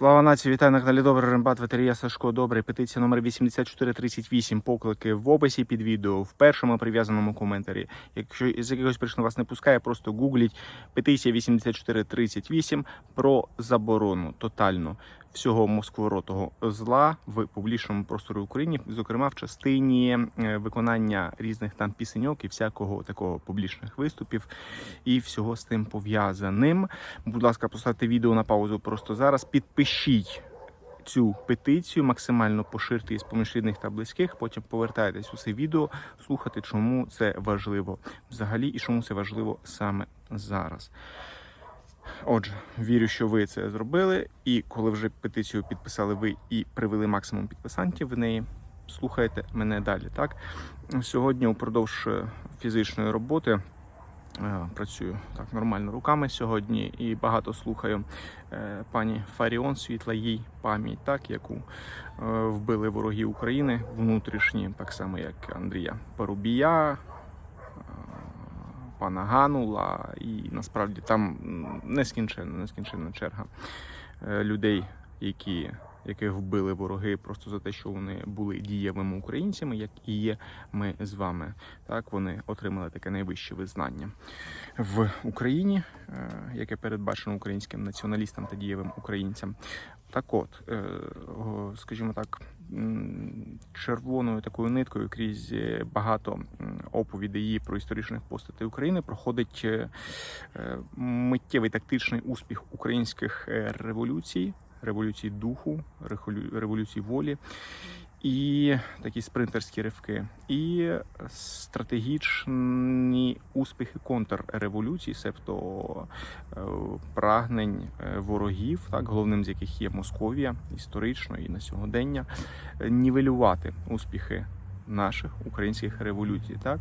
Слава нації, вітаю на каналі Добрий Рембат, ветерія Сашко Добрий. Петиція номер 8438. Поклики в описі під відео, в першому прив'язаному коментарі. Якщо з якогось причини вас не пускає, просто гугліть петиція 8438 про заборону тотальну всього москворотого зла в публічному просторі України, зокрема в частині е, виконання різних там пісеньок і всякого такого публічних виступів і всього з тим пов'язаним. Будь ласка, поставте відео на паузу просто зараз. Підпишіть цю петицію, максимально поширте із поміж рідних та близьких. Потім повертайтесь у це відео, слухати, чому це важливо взагалі і чому це важливо саме зараз. Отже, вірю, що ви це зробили. І коли вже петицію підписали ви і привели максимум підписантів в неї, слухайте мене далі. Так сьогодні, упродовж е, фізичної роботи, е, працюю так нормально руками сьогодні і багато слухаю е, пані Фаріон, світла їй пам'ять, так яку вбили вороги України внутрішні, так само як Андрія Парубія. Пана Ганула, і насправді там нескінченна, нескінченна черга е, людей, які, яких вбили вороги просто за те, що вони були дієвими українцями, як і є ми з вами. Так вони отримали таке найвище визнання в Україні, е, яке передбачено українським націоналістам та дієвим українцям. Так от, е, скажімо так, червоною такою ниткою крізь багато оповідей її про історичних постатей України проходить е, миттєвий тактичний успіх українських революцій, революцій духу, революції волі. І такі спринтерські ривки, і стратегічні успіхи контрреволюції, себто е, прагнень е, ворогів, так головним з яких є Московія історично і на сьогодення, е, нівелювати успіхи наших українських революцій, так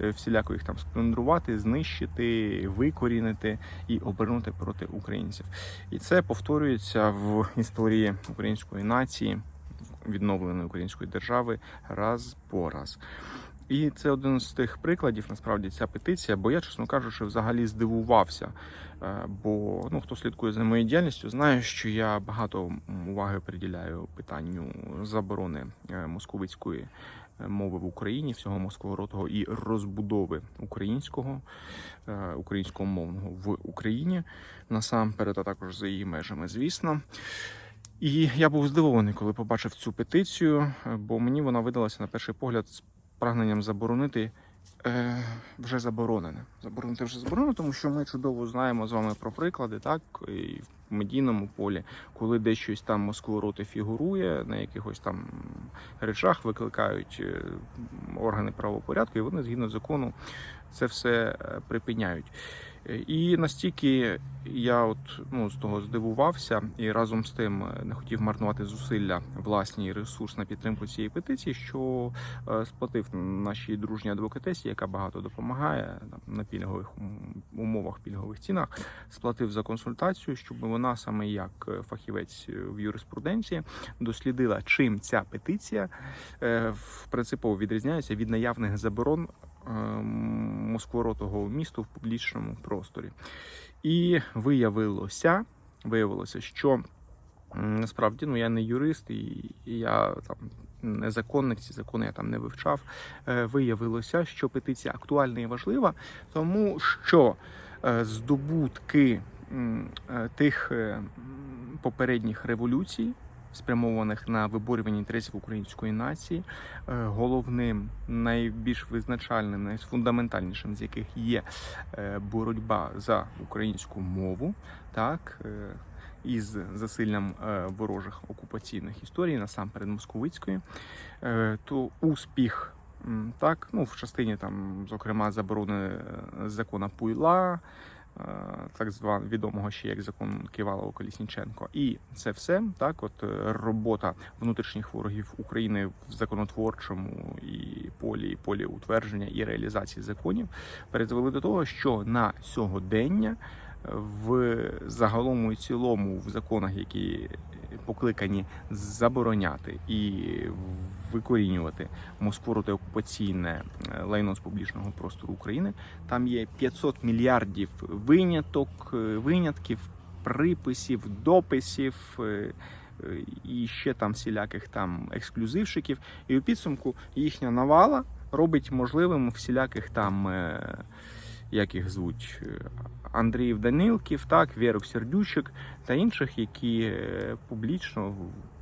Е, всіляко їх там сплюндрувати, знищити, викорінити і обернути проти українців. І це повторюється в історії української нації, відновленої української держави раз по раз. І це один з тих прикладів, насправді, ця петиція, бо я, чесно кажучи, взагалі здивувався. Е, Бо ну, хто слідкує за моєю діяльністю, знає, що я багато уваги приділяю питанню заборони е, московицької мови в Україні, всього московоротого і розбудови українського, е, українського мовного в Україні насамперед, а також за її межами, звісно. І я був здивований, коли побачив цю петицію, е, бо мені вона видалася на перший погляд з прагненням заборонити е, вже заборонене. Заборонити вже заборонено, тому що ми чудово знаємо з вами про приклади, так і в медійному полі, коли десь щось там москвороти фігурує, на якихось там речах викликають е, органи правопорядку, і вони згідно закону це все е, припиняють. І настільки я от ну з того здивувався, і разом з тим е, не хотів марнувати зусилля власні ресурс на підтримку цієї петиції, що е, сплатив нашій дружній адвокатесі, яка багато допомагає на пільгових умовах, пільгових цінах, сплатив за консультацію, щоб вона саме як е, фахівець в юриспруденції дослідила, чим ця петиція в принципово відрізняється від наявних заборон москворотого місту в публічному просторі. І виявилося, виявилося, що насправді ну я не юрист, і, я там не законник, ці закони я там не вивчав. Е, Виявилося, що петиція актуальна і важлива, тому що е, здобутки е, тих е, попередніх революцій. Спрямованих на виборювання інтересів української нації, е, головним, найбільш визначальним, найфундаментальнішим з яких є е, боротьба за українську мову, так е, із засиллям ворожих окупаційних історій, насамперед московицької, то успіх. Так, ну в частині там, зокрема, заборони закона Пуйла, так званого відомого ще як закон Ківалова Колісніченко. І це все так, от е, робота внутрішніх ворогів України в законотворчому і полі, і полі утвердження і реалізації законів призвели до того, що на сьогодення в загалом і цілому в законах, які покликані забороняти і викорінювати москвороте окупаційне е, лайно з публічного простору України. Там є 500 мільярдів виняток, е, винятків приписів, дописів. е, І ще там всіляких там ексклюзивчиків, і у підсумку їхня навала робить можливим всіляких там, як їх звуть, е, Андріїв Данилків, так, Вєрок Сердючик та інших, які е, публічно в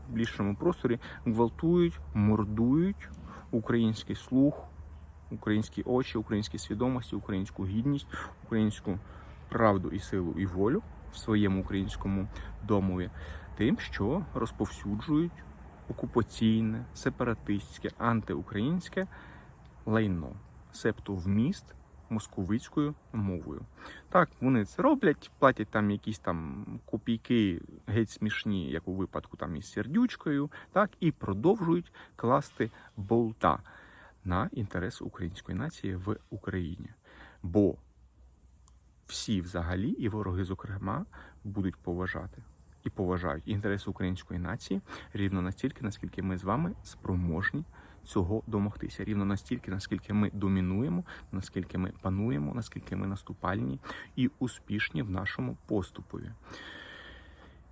публічному просторі гвалтують, мордують український слух, українські очі, українські свідомості, українську гідність, українську правду і силу і волю в своєму українському домові, тим, що розповсюджують окупаційне, сепаратистське, антиукраїнське лайно, себто вміст московицькою мовою. Так, вони це роблять, платять там якісь там копійки геть смішні, як у випадку там із сердючкою, так і продовжують класти болта на інтереси української нації в Україні. Бо всі взагалі, і вороги, зокрема, будуть поважати і поважають інтереси української нації рівно настільки, наскільки ми з вами спроможні цього домогтися. Рівно настільки, наскільки ми домінуємо, наскільки ми пануємо, наскільки ми наступальні і успішні в нашому поступові.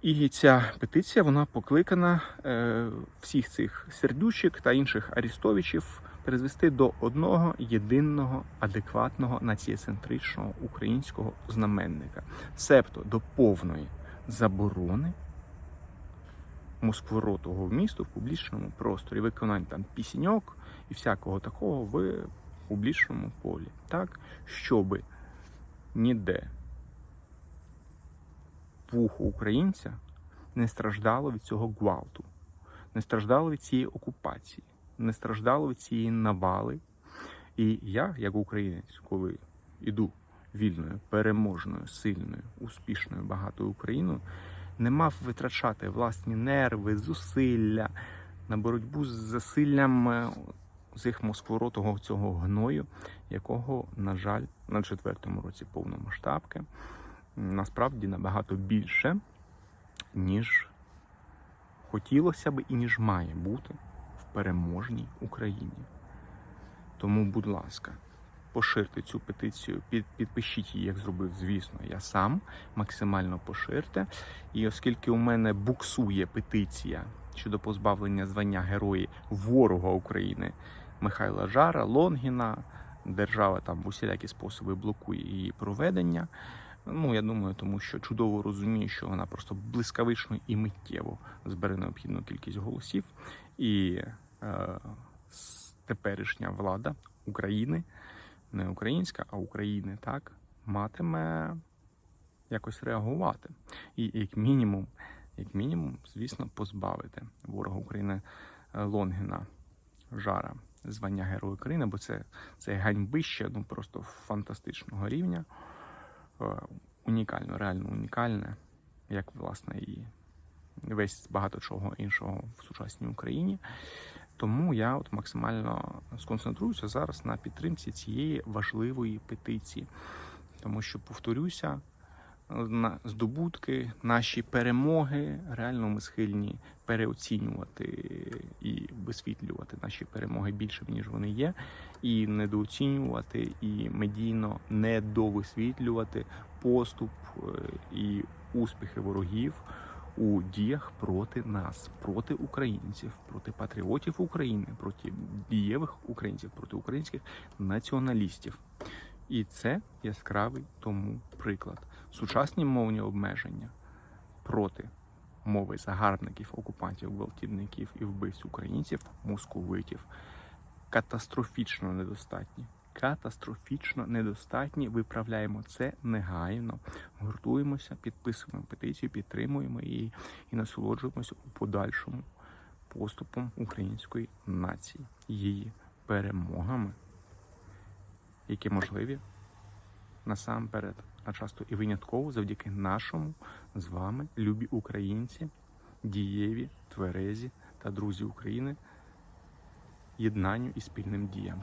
І ця петиція вона покликана е, всіх цих сердючок та інших арістовичів призвести до одного єдиного адекватного націєцентричного українського знаменника, себто до повної заборони москворотого вмісту в публічному просторі, виконання там пісеньок і всякого такого в публічному полі, так, щоби ніде вухо українця не страждало від цього гвалту, не страждало від цієї окупації, не страждало від цієї навали. І я, як українець, коли іду вільною, переможною, сильною, успішною, багатою Україною, не мав витрачати власні нерви, зусилля на боротьбу з засиллям е, цих москворотого цього гною, якого, на жаль, на четвертому році повномасштабки насправді набагато більше, ніж хотілося б і ніж має бути в переможній Україні. Тому, будь ласка, поширте цю петицію, під, підпишіть її, як зробив, звісно, я сам. Максимально поширте. І оскільки у мене буксує петиція щодо позбавлення звання герої ворога України Михайла Жара, Лонгіна, держава там в усілякі способи блокує її проведення. Ну, я думаю, тому що чудово розумію, що вона просто блискавично і миттєво збере необхідну кількість голосів. І е, теперішня влада України, не українська, а України, так, матиме якось реагувати. І як мінімум, як мінімум, звісно, позбавити ворога України е, Лонгіна жара звання Героя України, бо це, це ганьбище ну, просто фантастичного рівня е, унікально, реально унікальне, як власне і весь багато чого іншого в сучасній Україні. Тому я от максимально сконцентруюся зараз на підтримці цієї важливої петиції, тому що повторюся. На здобутки, наші перемоги реально ми схильні переоцінювати і висвітлювати наші перемоги більше, ніж вони є, і недооцінювати, і медійно недовисвітлювати поступ е, і успіхи ворогів у діях проти нас, проти українців, проти патріотів України, проти дієвих українців, проти українських націоналістів. І це яскравий тому приклад. Сучасні мовні обмеження проти мови загарбників, окупантів, гвалтівників і вбивць українців, московитів катастрофічно недостатні. Катастрофічно недостатні. Виправляємо це негайно. Гуртуємося, підписуємо петицію, підтримуємо її і насолоджуємося у подальшому поступом української нації, її перемогами, які можливі насамперед, а часто і винятково завдяки нашому з вами любі українці, дієві, тверезі та друзі України, єднанню і спільним діям.